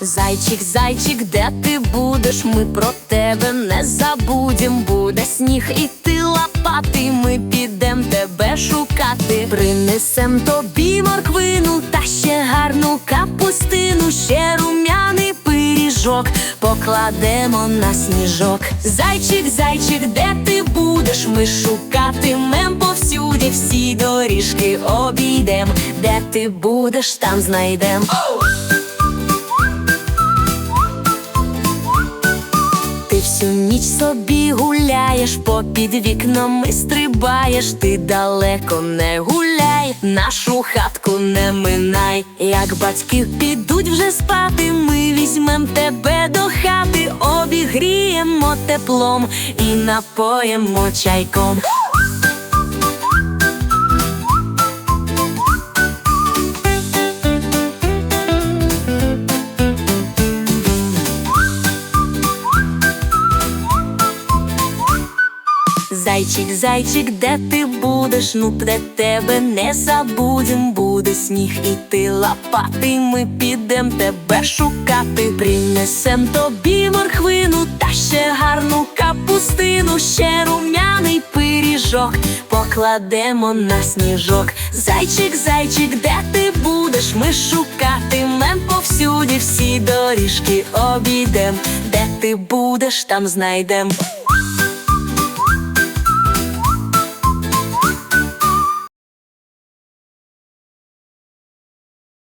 Зайчик, зайчик, де ти будеш? Ми про тебе не забудем. Буде сніг і ти лопати. Ми підем тебе шукати. Принесем тобі покладемо на сніжок. Зайчик, зайчик, де ти будеш? Ми шукатимем повсюди, всі доріжки обійдем. Де ти будеш, там знайдем. Ти всю ніч собі гуляєш, попід вікнами стрибаєш, ти далеко не гуляй, нашу хатку не минай. Як батьки підуть вже спати, ми візьмем тебе до хати, обігріємо теплом і напоїмо чайком. Зайчик, зайчик, де ти будеш? Ну де тебе не забудем, буде сніг і ти лопати. Ми підем тебе шукати. Принесем тобі морхвину та ще гарну капустину, ще рум'яний пиріжок, покладемо на сніжок. Зайчик, зайчик, де ти будеш? Ми шукатимем повсюди, всі доріжки обійдем. Де ти будеш, там знайдем.